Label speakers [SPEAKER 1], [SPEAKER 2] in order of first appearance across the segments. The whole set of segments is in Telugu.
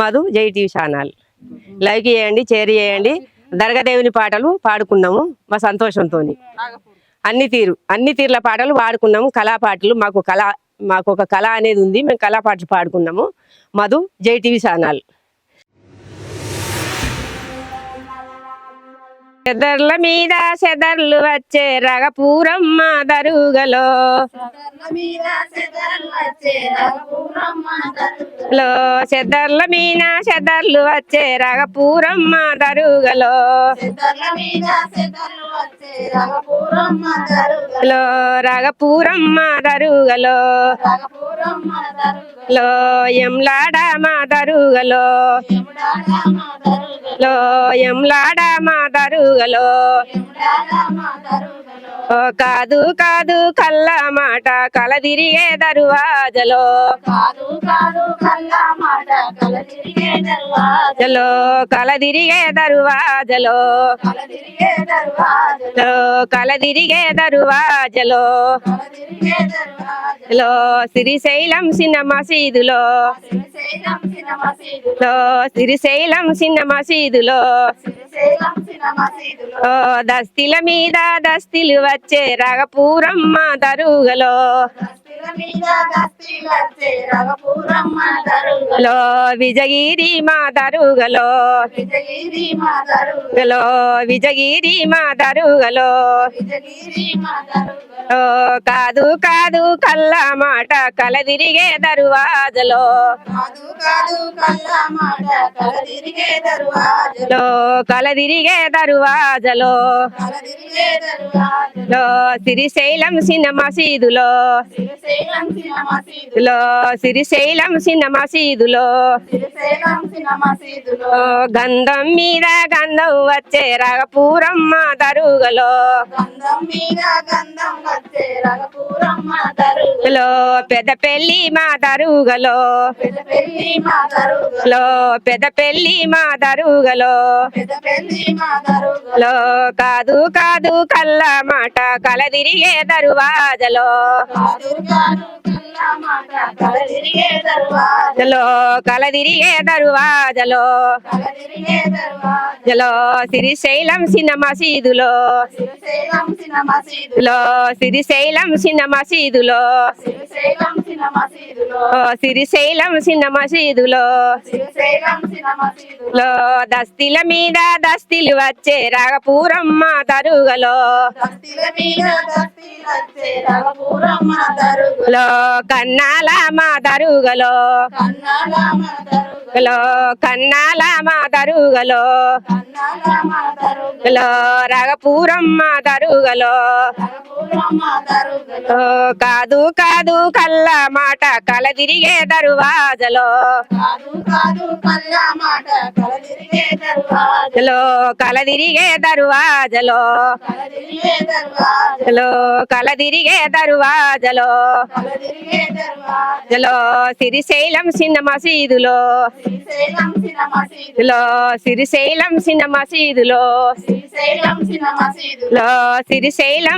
[SPEAKER 1] Madhu Jai TV channel. Like చేయండి షేర్ చేయండి. దర్గాదేవిని పాటలు పాడుకున్నాము మా సంతోషంతో అన్ని తీరు అన్ని తీర్ల పాటలు పాడుకున్నాము. కళా పాటలు మాకు కళ మాకు ఒక కళ అనేది ఉంది. మేము కళా పాటలు పాడుకున్నాము. Madhu Jai TV channel. చెదర్ల మీద చెదర్లు వచ్చే రగపూరమ్మ దరుగలో. లో చెదర్ల మీద చెదర్లు వచ్చే రగపూరమ్మ దరుగలో. లో రగపూరమ్మ దరుగలో. లో ఎంలాడ మా దరుగలో. లో ఎంలాడ మా దరుగలో. ఓ కాదు కాదు కల్ల మాట కలదిరిగే దరువాజలో.
[SPEAKER 2] కల తిరిగే
[SPEAKER 1] జలో కలదిరిగే దరువాజలో.
[SPEAKER 2] కల తిరిగే
[SPEAKER 1] దరువాజలో.
[SPEAKER 2] కల తిరిగే దర్వాజ
[SPEAKER 1] లో శ్రీశైలం చిన్న మసీదులో
[SPEAKER 2] శ్రీశైలం
[SPEAKER 1] చిన్న మసీదులో దస్తిల మీద దస్తిలు వచ్చే రగపూరమ్మ దరుగలో లో విజగిరి మా దరుగలో.
[SPEAKER 2] విజగిరి మా దరుగ
[SPEAKER 1] గలో విజగిరి మా దరుగలో. ఓ కాదు కాదు కల్ల మాట కలదిరిగే దరువాజలో.
[SPEAKER 2] కల తిరిగే
[SPEAKER 1] లో కలదిరిగే దరువాజలో.
[SPEAKER 2] కల తిరిగే దర్వాజ
[SPEAKER 1] లో శ్రీశైలం చిన్న మసీదులో గంధం మీద గంధం వచ్చే రగపూరమ్మ దరుగలో
[SPEAKER 2] దరుగ
[SPEAKER 1] లో పెద్ద పెళ్ళి మా దరుగలో
[SPEAKER 2] దరుగ
[SPEAKER 1] లో పెద్ద పెళ్ళి మా దరుగలో
[SPEAKER 2] దరుగ
[SPEAKER 1] లో కాదు కాదు కల్ల మాట కలదిరిగే దరువాజలో
[SPEAKER 2] కాదు కాదు కల్లా మాట కల తిరిగే దర్వాజ
[SPEAKER 1] లో కలదిరిగే దరువాజలో.
[SPEAKER 2] కల తిరిగే దర్వాజ
[SPEAKER 1] లో శ్రీశైలం చిన్న మసీదులో లో శ్రీశైలం చిన్న మసీదులో
[SPEAKER 2] శ్రీశైలం
[SPEAKER 1] చిన్న మసీదులో లో దస్తిల మీద దస్తిలు వచ్చే రగపూరమ్మ
[SPEAKER 2] దరుగ
[SPEAKER 1] లో కన్నాల మా దరుగలో
[SPEAKER 2] కన్నాల మా దరుగ
[SPEAKER 1] లో కన్నాల మా దరుగలో
[SPEAKER 2] కన్నాల మా దరుగ
[SPEAKER 1] రగపూరమ్మ దరుగలో కాదు కాదు కల్ల మాట
[SPEAKER 2] కల తిరిగే దర్వాజ
[SPEAKER 1] హలో
[SPEAKER 2] కల తిరిగే దర్వాజ
[SPEAKER 1] హలో
[SPEAKER 2] కల తిరిగే దర్వాజ
[SPEAKER 1] హలో సిరిశైలం చిన్న మసీదులో
[SPEAKER 2] శ్రీశైలం సిన
[SPEAKER 1] చిన్న మసీదులో
[SPEAKER 2] శ్రీశైలం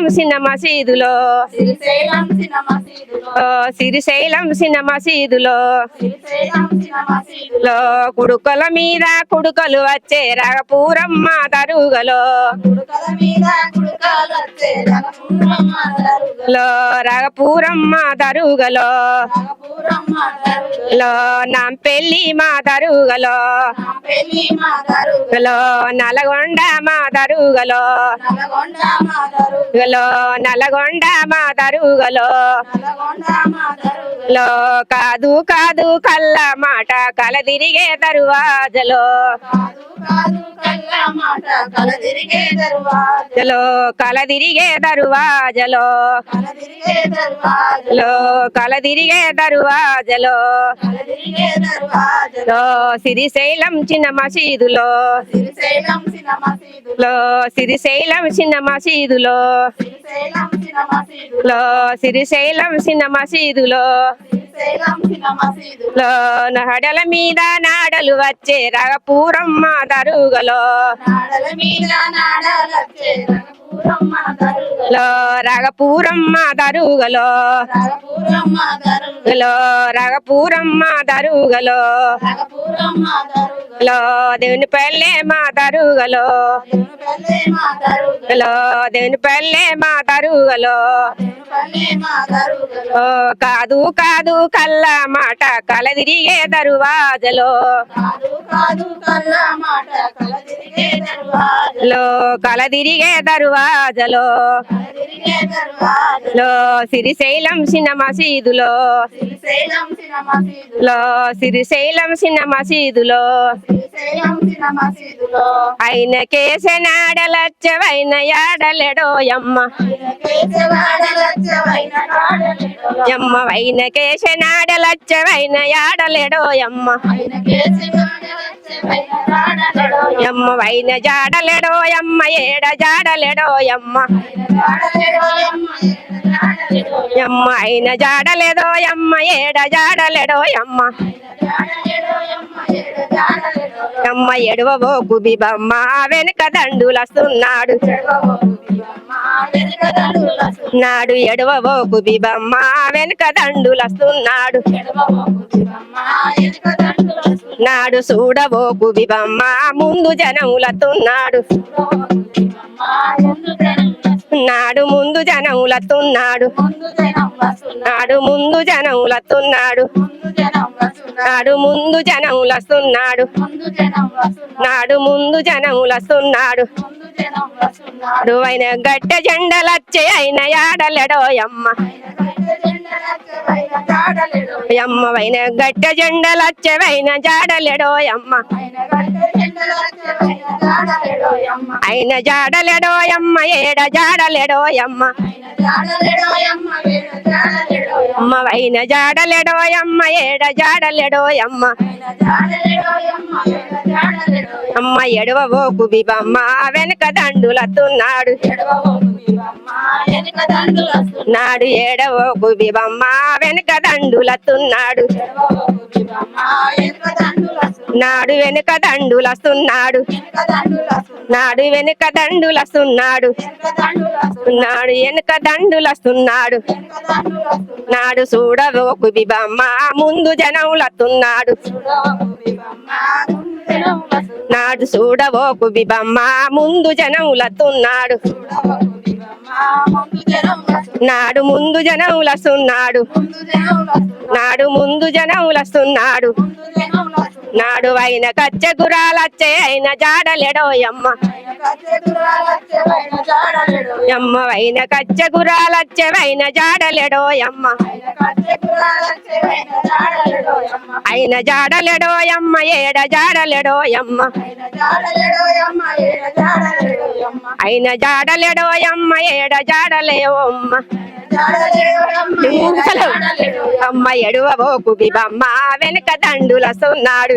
[SPEAKER 2] సిన మసీదు
[SPEAKER 1] లో శ్రీశైలం చిన్న మసీదులో
[SPEAKER 2] శ్రీశైలం
[SPEAKER 1] చిన్న మసీదులో లో కుడుకల మీద కుడుకలు వచ్చే రగపూరమ్మ
[SPEAKER 2] దరుగ
[SPEAKER 1] లో రగపూరమ్మ
[SPEAKER 2] దరుగ
[SPEAKER 1] లో
[SPEAKER 2] నా పెళ్ళి మా దరుగ
[SPEAKER 1] లో నల్గొండ మా దరుగలో
[SPEAKER 2] నల్గొండ మా దరుగ
[SPEAKER 1] లో కాదు కాదు కల్ల మాట కలదిరిగే దరువాజలో.
[SPEAKER 2] కాదు కాదు కళ్ళ మాట కల తిరిగే
[SPEAKER 1] దరువాజలో.
[SPEAKER 2] కల తిరిగే దర్వాజ
[SPEAKER 1] లో కలదిరిగే దరువాజలో.
[SPEAKER 2] కల తిరిగే దర్వాజ
[SPEAKER 1] లో శ్రీశైలం చిన్న మసీదులో. లో చిన్న మసీదులో.
[SPEAKER 2] శ్రీశైలం సిన మసీదు
[SPEAKER 1] లో శ్రీశైలం చిన్న మసీదులో. నడల మీద నాడ నాడలు వచ్చే రగపూరమ్మ దరుగలో
[SPEAKER 2] నాడల మీద
[SPEAKER 1] లో రగపూరమ్మ దరుగలో రగపూరమ్మ దరుగలో
[SPEAKER 2] దరుగలో
[SPEAKER 1] లో దేవుని పల్లె మా దరుగలో.
[SPEAKER 2] దేవునిపల్లె మా దరుగలో.
[SPEAKER 1] లో దేవుని పల్లె మా దరుగలో. ఓ కాదు కాదు కల్ల మాట
[SPEAKER 2] మాట కలదిరిగే దర్వాజలో.
[SPEAKER 1] లో దరువాజలో.
[SPEAKER 2] కలదిరిగే దర్వాజలో
[SPEAKER 1] లో సిరిశైలం చిన్న మసీదులో లో సిరిశైలం చిన్న మసీదులో ఆయన కేసనాడలచ్చవైన యాడలెడోయమ్మ యమ్మ వైన కేసనాడలచ్చవైన యాడలెడోయమ్మ యమ్మ వైన జాడలెడోయమ్మ ఏడ జాడలెడోయమ్మ. యమ్మ అయిన జాడలేదోయమ్మ ఏడ జాడలెడోయమ్మ.
[SPEAKER 2] అమ్మ జాడలిడోయమ్మ
[SPEAKER 1] యమ్మ ఎడవబో వెనుక దండులస్తున్నాడు. నాడు ఎడవబో గుబిబమ్మ వెనుక దండులస్తున్నాడు. నాడు చూడబో గుబిబమ్మ ముందు జనములతున్నాడు. నాడు ముందు జనములతున్నాడు. నాడు ముందు జనములతున్నాడు. నాడు ముందు జనములస్తున్నాడు. నాడు ముందు జనములస్తున్నాడు. నాడు అయిన గట్ట జెండలచ్చే అయిన యాడలెడోయమ్మ. అమ్మ వైన గట్ట జెండలచ్చవైన జాడలెడోయమ్మ అయిన జాడలెడోయమ్మ ఏడ జాడలెడోయమ్మ అమ్మ వైన జాడలెడోయమ్మ ఏడ జాడలెడోయమ్మ. అమ్మ ఎడవబో కుబిబమ్మ వెనక దండులతున్నాడు నాడు ఏడవో కుబిబమ్మ వెనక దండులతున్నాడు నాడు వెనుక దండులస్తున్నాడు. నాడు వెనుక దండులస్తున్నాడు. నాడు వెనుక దండులస్తున్నాడు. నాడు చూడవో బిబమ్మ ముందు జనములతున్నాడు. నాడు చూడవోకు బిబమ్మ ముందు జనములతున్నాడు. నాడు ముందు జనములస్తున్నాడు నాడు ముందు జనములస్తున్నాడు నాడు అయిన కచ్చ గురాలచ్చే అయిన జాడలెడోయమ్మ. యమ్మ వైన కచ్చ గురాలచ్చవైన జాడలెడోయమ్మ అయిన జాడలెడోయమ్మ ఏడ జాడలెడోయమ్మ అయిన జాడలెడోయమ్మ ఏడ జాడలేవమ్మ అమ్మ ఎడువబో కుబిబమ్మ వెనక దండులస్తున్నాడు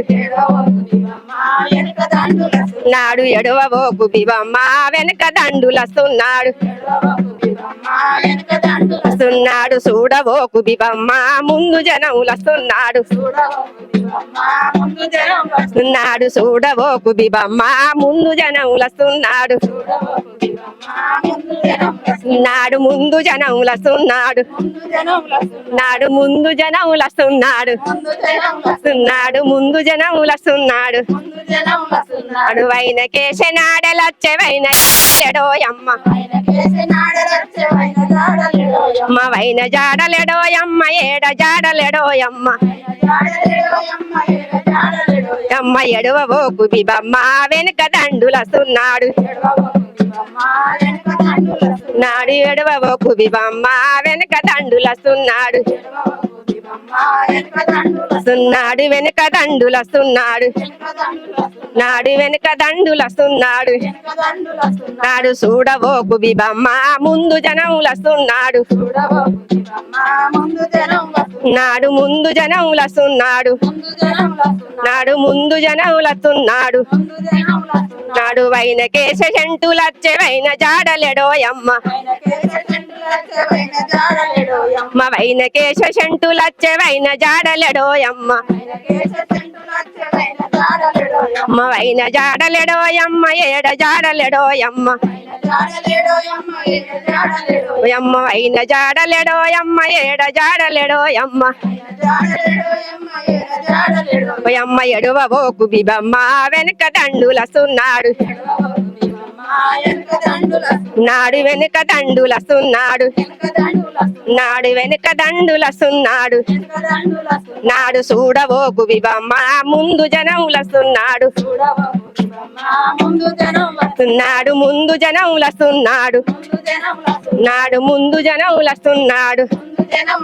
[SPEAKER 1] నాడు ఎడువబో కుబిబమ్మ వెనక దండులస్తున్నాడు సున్నాడు. చూడబో కుబిబమ్మ ముందు జనములస్తున్నాడు సున్నాడు చూడబో కుబిబమ్మ ముందు జనములస్తున్నాడు నాడు ముందు జనములస్తున్నాడు నాడు ముందు జనములస్తున్నాడు నాడు ముందు జనములస్తున్నాడు నాడు వైన కేశనాడలచ్చవైన ఎడోయమ్మ అమ్మ వైన జాడలెడోయమ్మ ఏడ జాడలెడోయమ్మ అమ్మ. ఎడవబో కుబిబమ్మ వెనుక దండులస్తున్నాడు నాడు ఎడవబో కుబిబమ్మ వెనుక దండులస్తున్నాడు సున్నాడు వెనుక దండులస్తున్నాడు. నాడు వెనుక దండులస్తున్నాడు. నాడు చూడవో బిబమ్మ ముందు జనములస్తున్నాడు. నాడు ముందు జనములస్తున్నాడు. నాడు ముందు జనములస్తున్నాడు. నాడు వైన కేశ చెంటులచ్చే వైన జాడలెడోయమ్మ మా వైన కేశ చెంటులచ్చే వైన జాడలెడోయమ్మ
[SPEAKER 2] ఆయన కేశ
[SPEAKER 1] అమ్మ అయిన జాడలేడోయమ్మ ఏడ జాడలెడోయమ్మ అమ్మ అయిన జాడలేడోయమ్మ జాడలేడోయమ్మ
[SPEAKER 2] ఏడ జాడలేడోయమ్మ
[SPEAKER 1] అమ్మ. ఎడువ ఓకు బిబమ్మ వెనక దండులస్తున్నాడు నాడు వెనుక దండులస్తున్నాడు. నాడు వెనుక దండులస్తున్నాడు. నాడు చూడవోకు బిబమ్మ ముందు జనములస్తున్నాడు.
[SPEAKER 2] జనం
[SPEAKER 1] నాడు ముందు జనములస్తున్నాడు.
[SPEAKER 2] ముందు
[SPEAKER 1] నాడు ముందు జనములస్తున్నాడు.
[SPEAKER 2] జనం